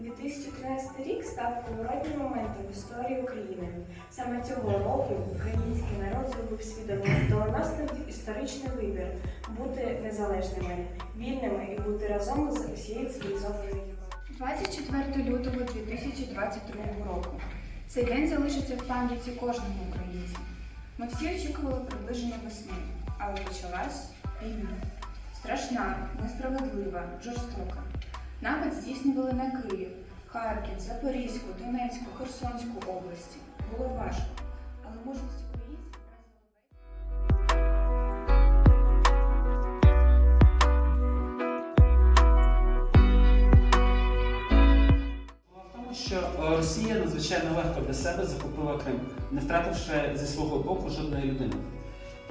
2013 рік став поворотним моментом в історії України. Саме цього року український народ зробив свідомий доленосний історичний вибір бути незалежними, вільними і бути разом з усією цивілізованою Європою. 24 лютого 2022 року. Цей день залишиться в пам'яті кожного українця. Ми всі очікували приближення весни, але почалась війна. Страшна, несправедлива, жорстока. Напад здійснювали на Київ, Харків, Запорізьку, Донецьку, Херсонську області. Було важко, але мужність українців. В тому, що е, Росія надзвичайно легко для себе захопила Крим, не втративши зі свого боку жодної людини.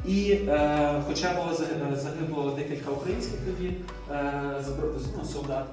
І е, хоча було загибло декілька українських тоді е, ну, солдат,